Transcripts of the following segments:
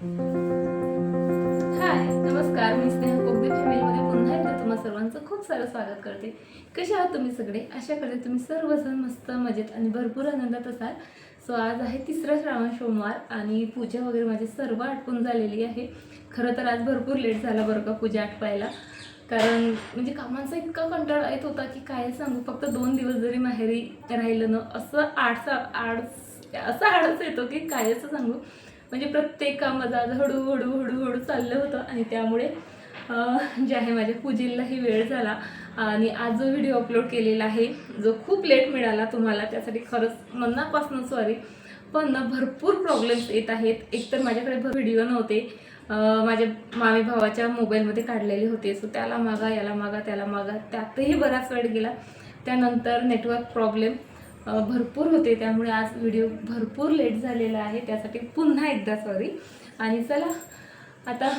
हाय नमस्कार. मी स्नेहा कोगदे फॅमिलीमध्ये पुन्हा एकदा तुम्हा सर्वांचं खूप सारं स्वागत करते. कसे आहात तुम्ही सगळे? अशा करते तुम्ही सर्वजण मस्त मजेत आणि भरपूर आनंदात असाल. सो आज आहे तिसरा श्रावण सोमवार आणि पूजा वगैरे माझी सर्व आटपून झालेली आहे. खरं तर आज भरपूर लेट झाला बरं का पूजा आटवायला कारण म्हणजे कामांचा इतका कंटाळा येत होता की काय सांगू? फक्त दोन दिवस जरी माहेरी राहिलं ना असं आडसा आड असं आडच येतो की काय असं सांगू? म्हणजे प्रत्येक कामाचं आज हळूहळू हळूहळू चाललं होतं आणि त्यामुळे जे आहे माझ्या पूजेलाही वेळ झाला आणि आज जो व्हिडिओ अपलोड केलेला आहे जो खूप लेट मिळाला तुम्हाला त्यासाठी खरंच मनापासून सॉरी पण ना भरपूर प्रॉब्लेम्स येत आहेत. एकतर माझ्याकडे व्हिडिओ नव्हते. माझ्या मामी भावाच्या मोबाईलमध्ये काढलेले होते. सो त्याला मागा याला मागा त्याला मागा. त्यातही बराच वेळ गेला. त्यानंतर नेटवर्क प्रॉब्लेम भरपूर होते. त्यामुळे आज व्हिडिओ भरपूर लेट झालेला आहे. त्यासाठी पुन्हा एकदा सॉरी आणि चला आता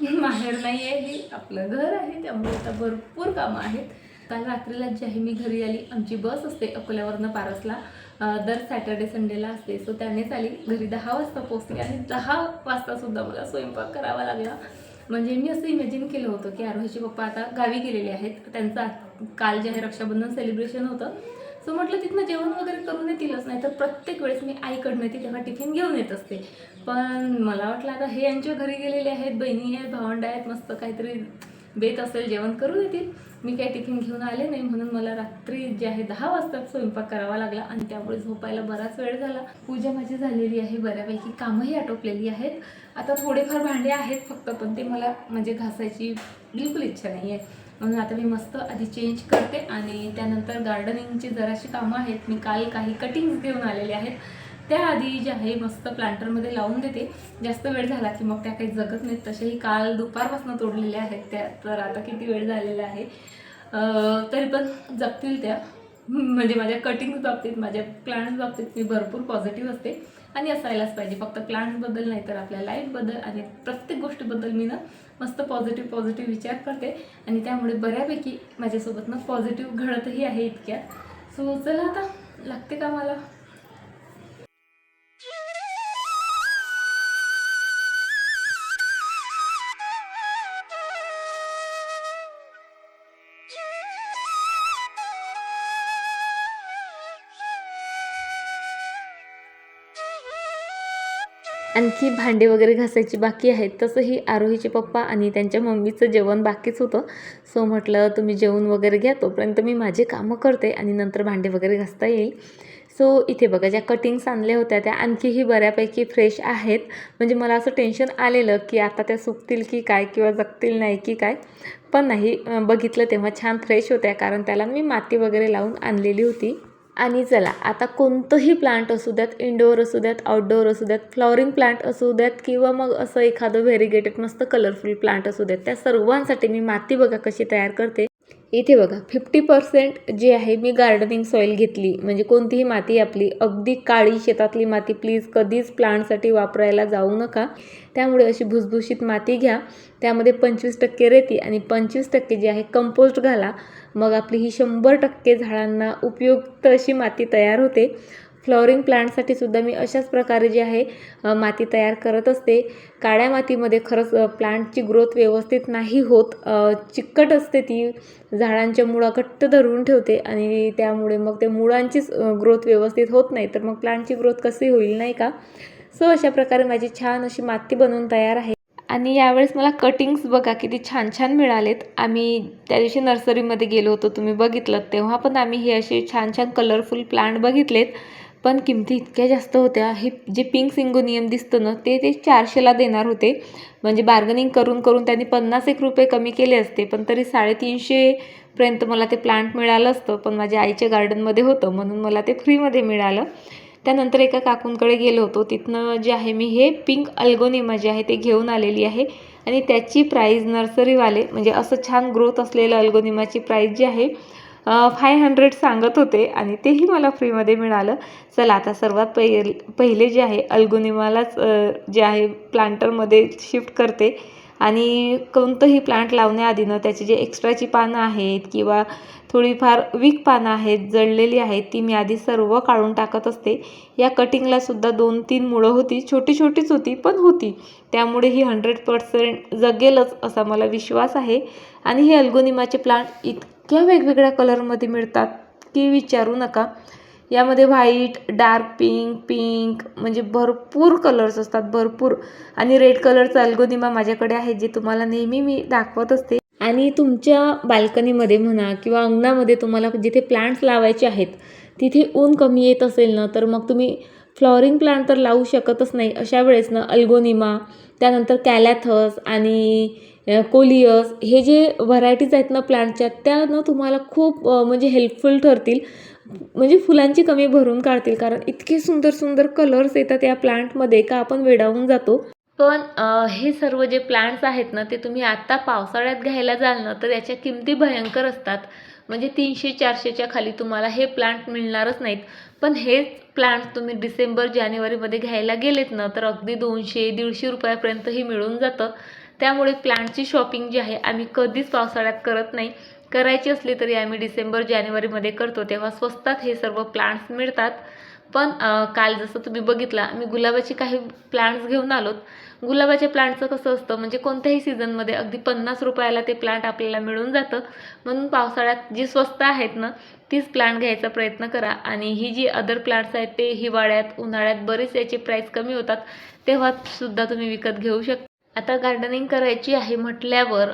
माहेर नाही आहे हे आपलं घर आहे. त्यामुळे आता भरपूर कामं आहेत. काल रात्रीला ज्याही आहे मी घरी आली. आमची बस असते अकोल्यावरनं पारसला. दर सॅटर्डे संडेला असते. सो त्यानेच आली. घरी दहा वाजता पोचली आणि दहा वाजतासुद्धा मला स्वयंपाक करावा लागला. म्हणजे मी असं इमॅजिन केलं होतं की आरोहीचे पप्पा आता गावी गेलेले आहेत. त्यांचं काल जे आहे रक्षाबंधन सेलिब्रेशन होतं. सो म्हटलं तिथनं जेवण वगैरे करून येतीलच नाही तर प्रत्येक वेळेस मी आईकडनं येते तेव्हा टिफिन घेऊन येत असते. पण मला वाटलं आता हे यांच्या घरी गेलेले आहेत बहिणी आहेत भावंड आहेत मस्त काहीतरी बेत असेल जेवण करून येतील. मी काही टिफिन घेऊन आले नाही म्हणून मला रात्री जे आहे दहा वाजता स्वयंपाक करावा लागला आणि त्यामुळे झोपायला बराच वेळ झाला. पूजा माझी झालेली आहे बऱ्यापैकी कामंही आटोपलेली आहेत. आता थोडेफार भांडे आहेत फक्त पण ते मला म्हणजे घासायची बिलकुल इच्छा नाही आहे म्हणून आता मी मस्त आधी चेंज करते आणि त्यानंतर गार्डनिंगची जराशी कामं आहेत. मी काल काही कटिंग्स घेऊन आलेले आहेत. त्याआधी जे आहे मस्त प्लांटरमध्ये लावून देते. जास्त वेळ झाला की मग त्या काही जगत नाहीत. तसेही काल दुपारपासून तोडलेल्या आहेत त्या तर आता किती वेळ झालेला आहे. तरी पण जगतील त्या. म्हणजे माझ्या कटिंग्स बाबतीत माझ्या प्लांट्स बाबतीत मी भरपूर पॉझिटिव्ह असते. आणि असायलाच पाहिजे. फक्त प्लांट्सबद्दल नाही तर आपल्या लाईफबद्दल आणि प्रत्येक गोष्टीबद्दल मी ना मस्त पॉझिटिव्ह पॉझिटिव्ह विचार करते. आणि त्यामुळे बऱ्यापैकी माझ्यासोबत ना पॉझिटिव्ह घडतही आहे इतक्यात. सो चला आता लागते का मला? आणखी भांडे वगैरे घासायची बाकी आहेत. तसंही आरोहीचे पप्पा आणि त्यांच्या मम्मीचं जेवण बाकीच होतं. सो म्हटलं तुम्ही जेवण वगैरे घ्या तोपर्यंत मी माझे कामं करते आणि नंतर भांडे वगैरे घासता येईल. सो इथे बघा ज्या कटिंग्स आणल्या होत्या त्या आणखीही बऱ्यापैकी फ्रेश आहेत. म्हणजे मला असं टेन्शन आलेलं की आता त्या सुकतील की काय किंवा जगतील नाही की काय. पण नाही बघितलं तेव्हा छान फ्रेश होत्या कारण त्याला मी माती वगैरे लावून आणलेली होती. आणि चला आता कोणतंही प्लांट असू द्यात इंडोअर असू द्यात आउटडोअर असू द्यात फ्लॉवरिंग प्लांट असू द्यात किंवा मग असं एखादं व्हेरिगेटेड मस्त कलरफुल प्लांट असू द्यात त्या सर्वांसाठी मी माती बघा कशी तयार करते. इथे बघा फिफ्टी पर्सेंट जे आहे मी गार्डनिंग सॉईल घेतली म्हणजे कोणतीही माती आपली अगदी काळी शेतातली माती प्लीज कधीच प्लांटसाठी वापरायला जाऊ नका. त्यामुळे अशी भुसभुशीत माती घ्या त्यामध्ये पंचवीस टक्के रेती आणि पंचवीस टक्के जे आहे कंपोस्ट घाला. मग आपली ही शंभर टक्के झाडांना उपयुक्त अशी माती तयार होते. फ्लॉवरिंग प्लांटसाठी सुद्धा मी अशाच प्रकारे जे आहे माती तयार करत असते. काळ्या मातीमध्ये खरंच प्लांटची ग्रोथ व्यवस्थित नाही होत. चिकट असते ती झाडांच्या मुळा घट्ट धरून ठेवते आणि त्यामुळे मग त्या मुळांचीच ग्रोथ व्यवस्थित होत नाही. तर मग प्लांटची ग्रोथ कशी होईल नाही का? सो अशा प्रकारे माझी छान अशी माती बनवून तयार आहे. आणि यावेळेस मला कटिंग्स बघा किती छान छान मिळालेत. आम्ही त्या दिवशी नर्सरीमध्ये गेलो होतो तुम्ही बघितलं तेव्हा पण आम्ही हे असे छान छान कलरफुल प्लांट बघितलेत. पण किमती इतक्या जास्त होत्या. हे जे पिंक सिंगोनियम दिसतं ना ते ते चारशेला देणार होते. म्हणजे बार्गनिंग करून करून त्यांनी पन्नास एक रुपये कमी केले असते पण तरी साडेतीनशेपर्यंत मला ते प्लांट मिळालं असतं. पण माझ्या आईच्या गार्डनमध्ये होतं म्हणून मला ते फ्रीमध्ये मिळालं. त्यानंतर एका काकूंकडे गेलो होतो. तिथनं जे आहे मी हे पिंक अल्गोनिमा जे आहे ते घेऊन आलेली आहे. आणि त्याची प्राईज नर्सरीवाले म्हणजे असं छान ग्रोथ असलेलं अल्गोनिमाची प्राईज जी आहे फाय हंड्रेड सांगत होते आणि तेही मला फ्रीमध्ये मिळालं. चला आता सर्वात पहि पहिले जे आहे अल्गोनिमालाच जे आहे प्लांटरमध्ये शिफ्ट करते. आणि कोणतंही प्लांट लावण्याआधी ना त्याची जे एक्स्ट्राची पानं आहेत किंवा थोडीफार वीक पानं आहेत जळलेली आहेत ती मी आधी सर्व काढून टाकत असते. या कटिंगला सुद्धा दोन तीन मुळं होती छोटी छोटीच होती पण होती. त्यामुळे ही हंड्रेड पर्सेंट जगेलच असा मला विश्वास आहे. आणि हे अल्गोनिमाचे प्लांट इतक्या वेगवेगळ्या कलरमध्ये मिळतात की विचारू नका. यामध्ये व्हाईट डार्क पिंक पिंक म्हणजे भरपूर कलर्स असतात भरपूर. आणि रेड कलरचा अल्गोनिमा माझ्याकडे आहे जे तुम्हाला नेहमी मी दाखवत असते. आणि तुमच्या बाल्कनीमध्ये म्हणा किंवा अंगणामध्ये तुम्हाला जिथे प्लांट्स लावायचे आहेत तिथे ऊन कमी येत असेल ना तर मग तुम्ही फ्लॉवरिंग प्लांट तर लावू शकतच नाही. अशा वेळेस ना अल्गोनिमा त्यानंतर कॅलॅथस आणि कोलियस हे जे व्हरायटीज आहेत ना प्लांटच्या त्या ना तुम्हाला खूप म्हणजे हेल्पफुल ठरतील. म्हणजे फुलांची कमी भरून काढतील कारण इतके सुंदर सुंदर कलर्स येतात या प्लांटमध्ये का आपण वेडावून जातो. पण हे सर्व जे प्लांट्स आहेत ना ते तुम्ही आत्ता पावसाळ्यात घ्यायला जाल ना तर याच्या किमती भयंकर असतात. म्हणजे तीनशे चारशेच्या खाली तुम्हाला हे प्लांट मिळणारच नाहीत. पण हेच प्लांट तुम्ही डिसेंबर जानेवारीमध्ये घ्यायला गेलेत ना तर अगदी दोनशे दीडशे रुपयापर्यंतही मिळून जातं. त्यामुळे प्लांटची शॉपिंग जी आहे आम्ही कधीच पावसाळ्यात करत नाही. करायची असली तरी आम्ही डिसेंबर जानेवारीमध्ये करतो तेव्हा स्वस्तात हे सर्व प्लांट्स मिळतात. पण काल जसं तुम्ही बघितला आम्ही गुलाबाची काही प्लांट्स घेऊन आलोत. गुलाबाच्या प्लांटचं कसं असतं म्हणजे कोणत्याही सीझनमध्ये अगदी पन्नास रुपयाला ते प्लांट आपल्याला मिळून जातं. म्हणून पावसाळ्यात जी स्वस्त आहेत ना तीच प्लांट घ्यायचा प्रयत्न करा. आणि ही जी अदर प्लांट्स आहेत ते हिवाळ्यात उन्हाळ्यात बरेच याचे प्राईस कमी होतात तेव्हा सुद्धा तुम्ही विकत घेऊ शकता. आता गार्डनिंग करायची आहे म्हटल्यावर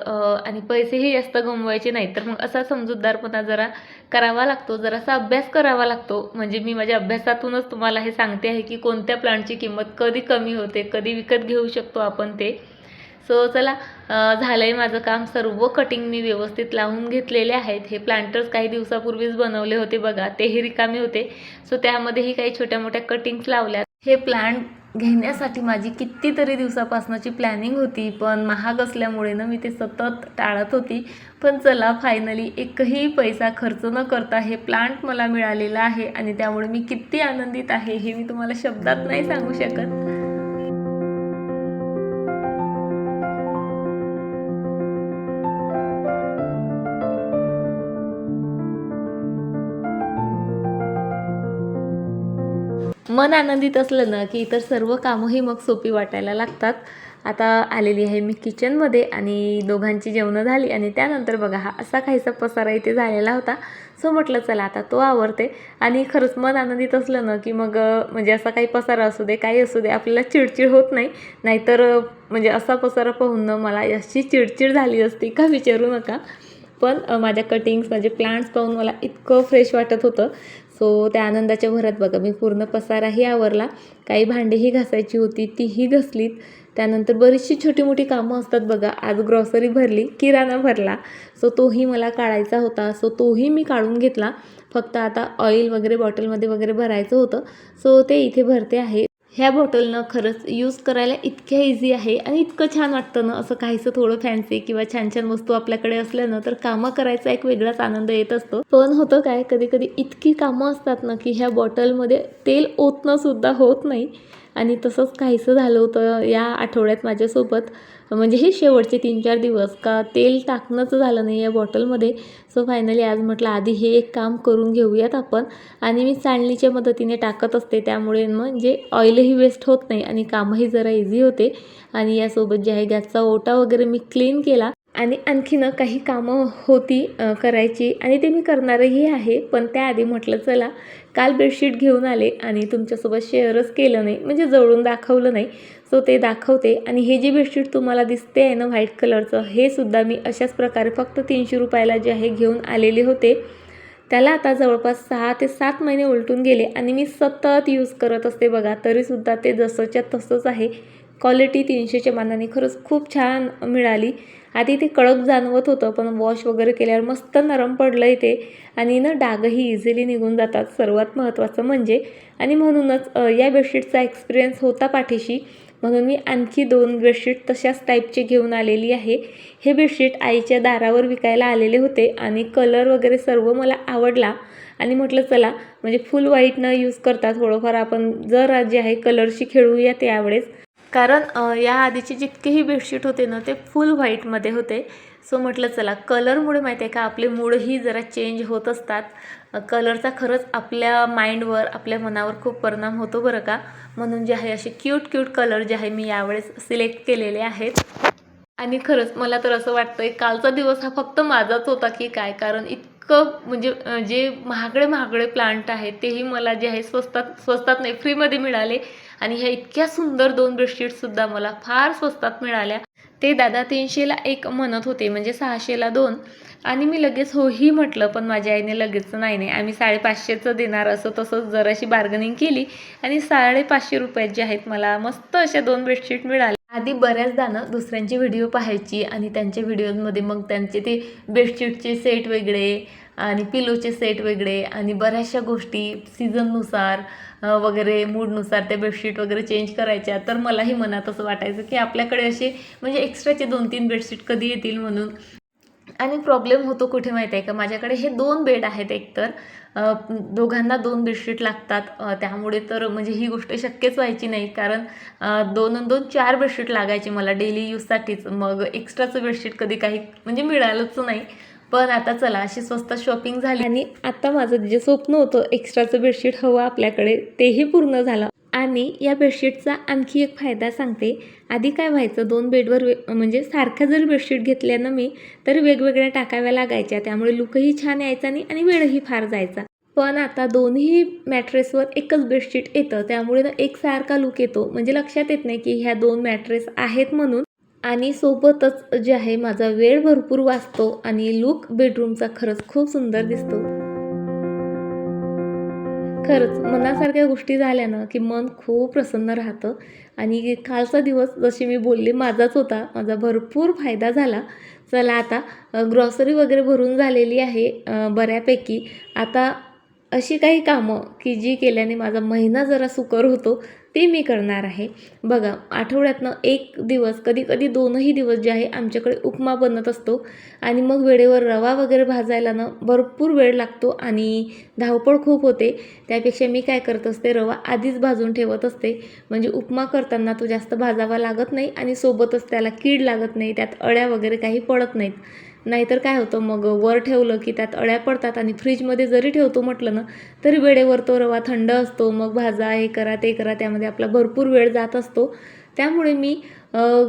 आणि पैसेही जास्त गमवायचे नाहीत तर मग असा समजूतदारपणा जरा करावा लागतो जरासा अभ्यास करावा लागतो. म्हणजे मी माझ्या अभ्यासातूनच तुम्हाला हे सांगते आहे की कोणत्या प्लांटची किंमत कधी कमी होते कधी विकत घेऊ शकतो आपण ते. सो चला झालं आहे माझं काम. सर्व कटिंग मी व्यवस्थित लावून घेतलेले आहेत. हे प्लांटर्स काही दिवसापूर्वीच बनवले होते बघा. तेही रिकामे होते. सो त्यामध्येही काही छोट्या मोठ्या कटिंग्स लावल्या हे प्लांट घेण्यासाठी माझी कितीतरी दिवसापासूनची प्लॅनिंग होती पण महाग असल्यामुळे ना मी ते सतत टाळत होती. पण चला फायनली एकही पैसा खर्च न करता हे प्लांट मला मिळालेलं आहे आणि त्यामुळे मी किती आनंदित आहे हे मी तुम्हाला शब्दात नाही सांगू शकत. मन आनंदित असलं ना की इतर सर्व कामंही मग सोपी वाटायला लागतात. आता आलेली आहे मी किचनमध्ये आणि दोघांची जेवणं झाली आणि त्यानंतर बघा हा असा काहीसा पसारा इथे झालेला होता. सो म्हटलं चला आता तो आवरते. आणि खरंच मन आनंदित असलं ना की मग म्हणजे असा काही पसारा असू दे काही असू दे आपल्याला चिडचिड होत नाही. नाहीतर म्हणजे असा पसारा पाहून ना मला अशी चिडचिड झाली असती का विचारू नका. पण माझ्या कटिंग्स माझे प्लांट्स पाहून मला इतकं फ्रेश वाटत होतं. सो त्या आनंदाच्या भरात बघा मी पूर्ण पसाराही आवरला. काही भांडेही घासायची होती तीही घसलीत. त्यानंतर बरीचशी छोटी मोठी कामं असतात बघा. आज ग्रॉसरी भरली किराणा भरला. सो तोही मला काढायचा होता. सो तोही मी काढून घेतला. फक्त आता ऑइल वगैरे बॉटलमध्ये वगैरे भरायचं होतं. सो ते इथे भरते आहे. ह्या बॉटलनं खरंच यूज करायला इतक्या इझी आहे आणि इतकं छान वाटतं ना. असं काहीसं थोडं फॅन्सी किंवा छान छान वस्तू आपल्याकडे असल्यानं तर कामं करायचा एक वेगळाच आनंद येत असतो. पण होतं काय कधी कधी इतकी कामं असतात ना की ह्या बॉटलमध्ये तेल ओतणं सुद्धा होत नाही. आणि तसंच काहीसं झालं होतं या आठवड्यात माझ्यासोबत. म्हणजे हे शेवटचे तीन चार दिवस का तेल टाकणंच झालं नाही या बॉटलमध्ये. सो फायनली आज म्हटलं आधी हे एक काम करून घेऊयात आपण. आणि मी चाळणीच्या मदतीने टाकत असते त्यामुळे म्हणजे ऑइलही वेस्ट होत नाही आणि कामही जरा इझी होते. आणि यासोबत जे आहे गॅसचा ओटा वगैरे मी क्लीन केला. आणि आणखीन काही कामं होती करायची आणि ते मी करणारही आहे. पण त्याआधी म्हटलं चला काल बेडशीट घेऊन आले आणि तुमच्यासोबत शेअरच केलं नाही म्हणजे जवळून दाखवलं नाही. सो ते दाखवते आणि हे जे बेडशीट तुम्हाला दिसते आहे ना व्हाईट कलरचं हे सुद्धा मी अशाच प्रकारे फक्त तीनशे रुपयाला जे आहे घेऊन आलेले होते. त्याला आता जवळपास सहा ते सात महिने उलटून गेले आणि मी सतत यूज करत असते बघा तरीसुद्धा ते जसंच्या तसंच आहे. क्वालिटी तीनशेच्या मानाने खरंच खूप छान मिळाली. आधी ते कडक जाणवत होतं पण वॉश वगैरे केल्यावर मस्त नरम पडलं इथे. आणि ना डागही इझिली निघून जातात. सर्वात महत्त्वाचं म्हणजे आणि म्हणूनच या बेडशीटचा एक्सपिरियन्स होता पाठीशी. म्हणून मी आणखी दोन बेडशीट तशाच टाईपचे घेऊन आलेली आहे. हे बेडशीट आईच्या दारावर विकायला आलेले होते आणि कलर वगैरे सर्व मला आवडला. आणि म्हटलं चला म्हणजे फुल व्हाईट न यूज करता थोडंफार आपण जर जे आहे कलरशी खेळूया त्यावेळेस. कारण या आधीचे जितकेही बेडशीट होते ना ते फुल व्हाईटमध्ये होते. सो म्हटलं चला कलरमुळे माहिती आहे का आपले मूडही जरा चेंज होत असतात. कलरचा खरंच आपल्या माइंडवर आपल्या मनावर खूप परिणाम होतो बरं का. म्हणून जे आहे असे क्यूट क्यूट कलर जे आहे मी यावेळेस सिलेक्ट केलेले आहेत. आणि खरंच मला तर असं वाटतंय कालचा दिवस हा फक्त माझाच होता की काय कारण इत इतकं म्हणजे जे महागडे महागडे प्लांट आहेत तेही मला जे आहे स्वस्तात स्वस्तात नाही फ्रीमध्ये मिळाले. आणि ह्या इतक्या सुंदर दोन बेडशीटसुद्धा मला फार स्वस्तात मिळाल्या. ते दादा तीनशेला एक म्हणत होते म्हणजे सहाशेला दोन. आणि मी लगेच होही म्हटलं पण माझ्या आईने लगेच नाही नाही. आम्ही साडेपाचशेचं देणार असं तसंच जराशी बार्गनिंग केली. आणि साडेपाचशे रुपयात जे आहेत मला मस्त अशा दोन बेडशीट मिळाल्या. आधी बऱ्याचदा ना दुसऱ्यांचे व्हिडिओ पाहायची आणि त्यांच्या व्हिडिओमध्ये मग त्यांचे ते बेडशीटचे सेट वेगळे आणि पिलोचे सेट वेगळे आणि बऱ्याचशा गोष्टी सीझननुसार वगैरे मूडनुसार त्या बेडशीट वगैरे चेंज करायच्या. तर मलाही मनात असं वाटायचं की आपल्याकडे असे म्हणजे एक्स्ट्राचे दोन तीन बेडशीट कधी येतील म्हणून. आणि प्रॉब्लेम होतो कुठे माहिती आहे का? माझ्याकडे हे दोन बेड आहेत एकतर. दोघांना दोन बेडशीट लागतात. त्यामुळे तर म्हणजे ही गोष्ट शक्यच व्हायची नाही. कारण दोन दोन चार बेडशीट लागायची मला डेली यूजसाठीच मग एक्स्ट्राचं बेडशीट कधी काही म्हणजे मिळालंच नाही. पण आता चला अशी स्वस्त शॉपिंग झाली. आणि आता माझं जे स्वप्न होतं एक्स्ट्राचं बेडशीट हवं आपल्याकडे तेही पूर्ण झालं. आणि या बेडशीटचा आणखी एक फायदा सांगते. आधी काय व्हायचं दोन बेडवर वे म्हणजे सारख्या जर बेडशीट घेतल्या ना मी तर वेगवेगळ्या टाकाव्या लागायच्या. त्यामुळे लुकही छान यायचा नाही आणि वेळही फार जायचा. पण आता दोन्ही मॅट्रेसवर एकच बेडशीट येतं. त्यामुळे ना एकसारखा लुक येतो. म्हणजे लक्षात येत नाही की ह्या दोन मॅट्रेस आहेत म्हणून. आणि सोबतच जे आहे माझा वेळ भरपूर वाचतो आणि लुक बेडरूमचा खरंच खूप सुंदर दिसतो. खरंच मनासारख्या गोष्टी झाल्या ना की मन खूप प्रसन्न राहतं. आणि कालचा दिवस जशी मी बोलले माझाच होता. माझा भरपूर फायदा झाला. चला आता ग्रॉसरी वगैरे भरून झालेली आहे बऱ्यापैकी. आता अशी काही कामं की जी केल्याने माझा महिना जरा सुकर होतो. ते मी करणार आहे. बघा आठवड्यातनं एक दिवस कधी कधी दोनही दिवस जे आहे आमच्याकडे उपमा बनत असतो. आणि मग वेळेवर रवा वगैरे भाजायला ना भरपूर वेळ लागतो आणि धावपळ खूप होते. त्यापेक्षा मी काय करत असते रवा आधीच भाजून ठेवत असते. म्हणजे उपमा करताना तो जास्त भाजावा लागत नाही आणि सोबतच त्याला कीड लागत नाही त्यात अळ्या वगैरे काही पडत नाहीत. नाहीतर काय होतं मग वर ठेवलं की त्यात अळ्या पडतात आणि फ्रीजमध्ये जरी ठेवतो म्हटलं ना तरी वेळेवर तो रवा थंड असतो मग भाजा हे करा ते करा त्यामध्ये आपला भरपूर वेळ जात असतो. त्यामुळे मी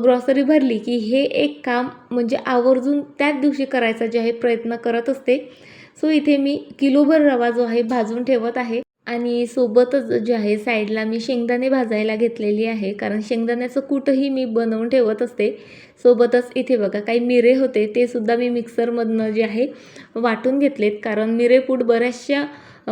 ग्रॉसरी भरली की हे एक काम म्हणजे आवर्जून त्याच दिवशी करायचा जे आहे प्रयत्न करत असते. सो इथे मी किलोभर रवा जो आहे भाजून ठेवत आहे. आणि सोबतच जे आहे साईडला मी शेंगदाणे भाजायला घेतलेली आहे. कारण शेंगदाण्याचं कूटही मी बनवून ठेवत असते. सोबतच इथे बघा काही मिरे होते ते सुद्धा मी मिक्सरमधनं जे आहे वाटून घेतलेत. कारण मिरेपूड बऱ्याचशा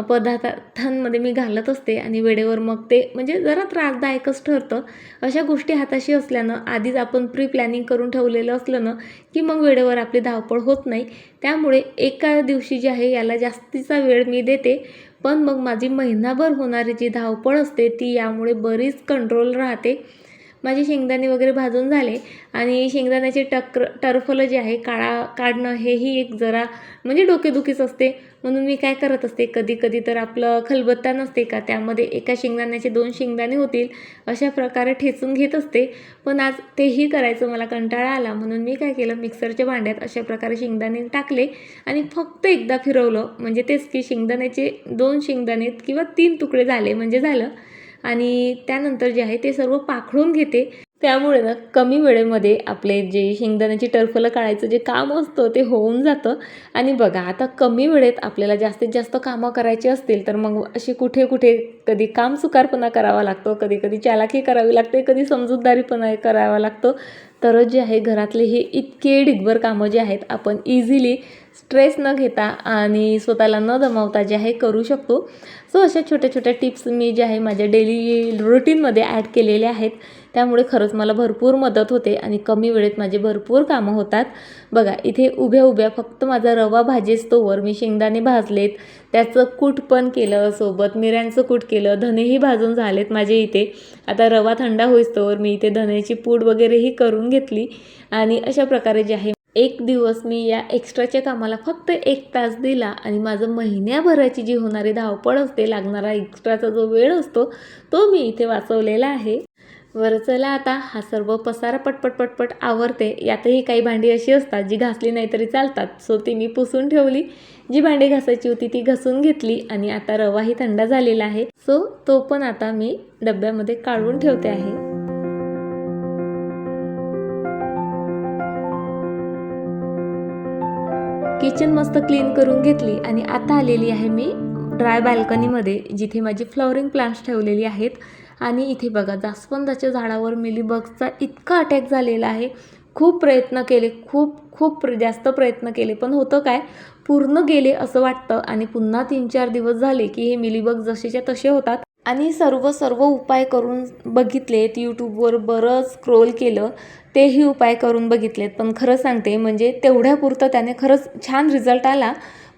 पदार्थांमध्ये मी घालत असते आणि वेळेवर मग ते म्हणजे जरा त्रासदायकच ठरतं. अशा गोष्टी हाताशी असल्यानं आधीच आपण प्री प्लॅनिंग करून ठेवलेलं असलं ना की मग वेळेवर आपली धावपळ होत नाही. त्यामुळे एका दिवशी जे आहे याला जास्तीचा वेळ मी देते. पण मग माझी महिनाभर होणारी जी धावपळ असते ती यामुळे बरीच कंट्रोल राहते. माझे शेंगदाणे वगैरे भाजून झाले आणि शेंगदाण्याचे टक्र टरफलं जे आहे काळा काढणं हेही एक जरा म्हणजे डोकेदुखीच असते. म्हणून मी काय करत असते कधी कधी तर आपलं खलबत्ता नसते का? त्यामध्ये एका शेंगदाण्याचे दोन शेंगदाणे होतील अशा प्रकारे ठेचून घेत असते. पण आज तेही करायचं मला कंटाळा आला. म्हणून मी काय केलं मिक्सरच्या भांड्यात अशा प्रकारे शेंगदाणे टाकले आणि फक्त एकदा फिरवलं. म्हणजे तेच की शेंगदाण्याचे दोन शेंगदाणे किंवा तीन तुकडे झाले म्हणजे झालं. आणि त्यानंतर जे आहे ते सर्व पाखडून घेते. त्यामुळे ना कमी वेळेमध्ये आपले जे शेंगदाण्याची टर्फलं काढायचं जे काम असतं ते होऊन जातं. आणि बघा आता कमी वेळेत आपल्याला जास्तीत जास्त कामं करायची असतील तर मग अशी कुठे कुठे कधी काम सुकारपणा करावा लागतो कधी कधी चालाकी करावी लागते कधी समजूतदारीपणा करावा लागतो. तरच जे आहे घरातले हे इतके डिगभर कामं जे आहेत आपण इझिली स्ट्रेस न घेता आणि स्वतःला न दमावता जे आहे करू शकतो. सो अशा छोट्या छोट्या टिप्स मी जे आहे माझ्या डेली रुटीनमध्ये ॲड केलेल्या आहेत. त्यामुळे खरंच मला भरपूर मदत होते आणि कमी वेळेत माझे भरपूर कामं होतात. बघा इथे उभ्या उभ्या फक्त माझा रवा भाजीच तोवर मी शेंगदाणे भाजलेत. त्याचं कूट पण केलं सोबत मिऱ्यांचं कूट केलं धनेही भाजून झालेत माझे इथे. आता रवा थंडा होईस्तोवर मी इथे धनेची पूड वगैरेही करून घेतली आणि अशा प्रकारे जे आहे एक दिवस मी या एक्स्ट्राच्या कामाला फक्त एक तास दिला आणि माझं महिन्याभराची जी होणारी धावपळ असते लागणारा एक्स्ट्राचा जो वेळ असतो तो मी इथे वाचवलेला आहे. बरं चला आता. हा सर्व पसारा पटपट पटपट आवरते. यातही काही भांडी अशी असतात जी घासली नाही तरी चालतात. सो ती मी पुसून ठेवली. जी भांडी घासायची होती ती घासून घेतली आणि आता रवाही थंड झालेला आहे. सो तो पण आता मी डब्यामध्ये काढून ठेवते आहे. किचन मस्त क्लीन करून घेतली आणि आता आलेली आहे मी ड्राय बाल्कनीमध्ये जिथे माझी फ्लॉवरिंग प्लांट्स ठेवलेली आहेत. आणि इथे बघा जास्वंदाच्या झाडावर मिलीबगचा इतका अटॅक झालेला आहे. खूप प्रयत्न केले खूप खूप प्र- जास्त प्रयत्न केले. पण होतं काय? पूर्ण गेले असं वाटतं आणि पुन्हा तीन चार दिवस झाले की हे मिलीबग जसेच्या तसे होतात. आणि सर्व सर्व उपाय करून बघितलेत यूट्यूबवर बरंच स्क्रोल केलं तेही उपाय करून बघितलेत. पण खरं सांगते म्हणजे तेवढ्यापुरतं त्याने खरंच छान रिझल्ट आला.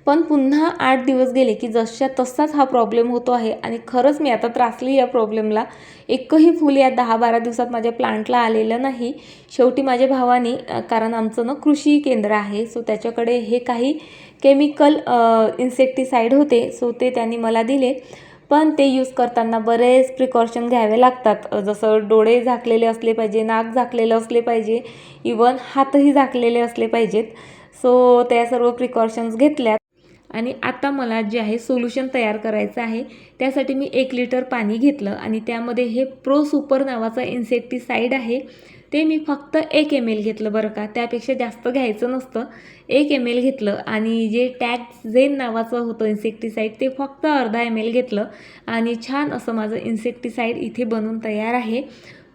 पण पुन्हा आठ दिवस गेले की जशा तसाच हा प्रॉब्लेम होतो आहे. आणि खरंच मी आता त्रासली या प्रॉब्लेमला एकही फुल या दहा बारा दिवसात माझ्या प्लांटला आलेलं नाही. शेवटी माझ्या भावाने कारण आमचं ना कृषी केंद्र आहे सो त्याच्याकडे हे काही केमिकल इन्सेक्टिसाईड होते सो ते त्यांनी मला दिले. पण ते यूज करताना बरेच प्रिकॉशन घ्यावे लागतात. जसं डोळे झाकलेले असले पाहिजे नाक झाकलेलं असले पाहिजे इवन हातही झाकलेले असले पाहिजेत. सो त्या सर्व प्रिकॉशन्स घेतल्यात. आणि आता मला जे आहे सोल्युशन तयार करायचं आहे त्यासाठी मी एक लिटर पाणी घेतलं आणि त्यामध्ये हे प्रो सुपर नावाचं इन्सेक्टिसाईड आहे ते मी फक्त एक एम एल घेतलं बरं का. त्यापेक्षा जास्त घ्यायचं नसतं. एक एम एल घेतलं आणि जे टॅग झेन नावाचं होतं इन्सेक्टिसाईड ते फक्त अर्धा एम एल घेतलं आणि छान असं माझं इन्सेक्टिसाईड इथे बनून तयार आहे.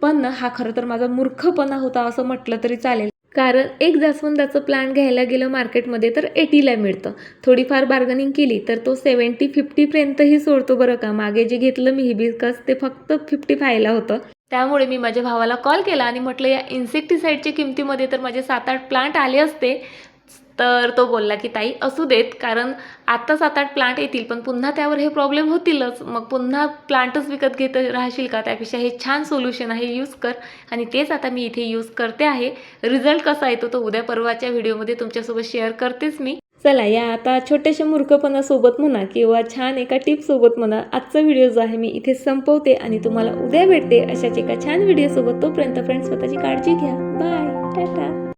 पण हा खरं तर माझा मूर्खपणा होता असं म्हटलं तरी चालेल. कारण एक जास्वंदाचं प्लांट घ्यायला गेलं मार्केटमध्ये तर एटीला मिळतं. थोडीफार बार्गनिंग केली तर तो सेवन्टी फिफ्टीपर्यंतही सोडतो बरं का. मागे जे घेतलं मी हिबिस्कस ते फक्त फिफ्टी फायला होतं. त्यामुळे मी माझ्या भावाला कॉल केला आणि म्हटलं या इन्सेक्टिसाईडच्या किमतीमध्ये तर माझे सात आठ प्लांट आले असते तर तो बोलला की ताई असू देत कारण आत्ता सात आठ प्लांट येतील पण पुन्हा त्यावर हे प्रॉब्लेम होतीलच. मग पुन्हा प्लांटच विकत घेत राहशील का? त्यापेक्षा हे छान सोल्युशन आहे यूज कर. आणि तेच आता मी इथे यूज करते आहे. रिझल्ट कसा येतो तो उद्या परवाच्या व्हिडिओमध्ये तुमच्यासोबत शेअर करतेच मी. चला या आता छोट्याशा मूर्खपणासोबत म्हणा किंवा छान एका टिपसोबत म्हणा आजचा व्हिडिओ जो आहे मी इथे संपवते आणि तुम्हाला उद्या भेटते अशाच एका छान व्हिडिओसोबत तोपर्यंत फ्रेंड्स स्वतःची काळजी घ्या. बाय टाटा